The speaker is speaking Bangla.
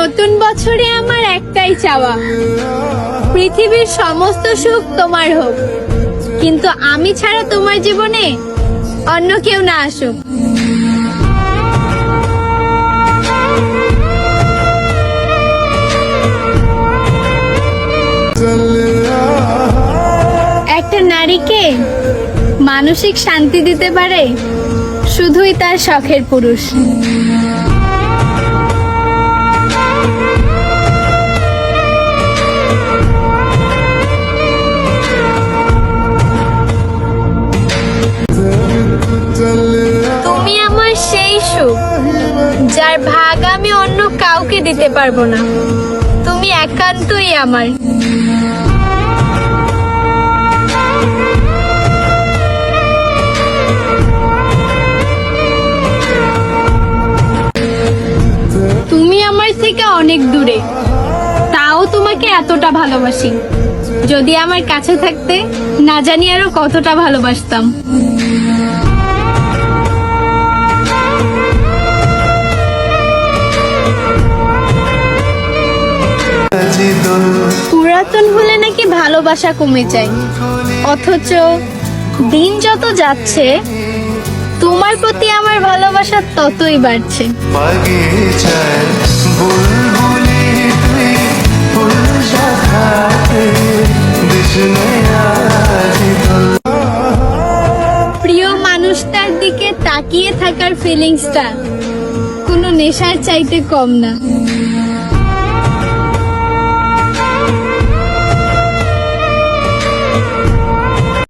নতুন বছরে আমার একটাই চাওয়া। পৃথিবীর সমস্ত সুখ তোমার হোক। কিন্তু আমি ছাড়া তোমার জীবনে অন্য কেউ না আসুক। একটা নারীকে মানসিক শান্তি দিতে পারে শুধুই তার শখের পুরুষ। সুখ যার ভাগ আমি অন্য কাউকে দিতে পারব না। তুমি একান্তই আমার। তুমি আমার থেকে অনেক দূরে। তাও তোমাকে এতটা ভালোবাসি। যদি আমার কাছে থাকতে, না জানি আরও কতটা ভালোবাসতাম। পুরাতন হলে নাকি ভালোবাসা কমে যায়। অথচ দিন যত যাচ্ছে তোমার প্রতি আমার ভালোবাসা ততই বাড়ছে। প্রিয় মানুষটার দিকে তাকিয়ে থাকার ফিলিংসটা কোনো নেশার চাইতে কম না।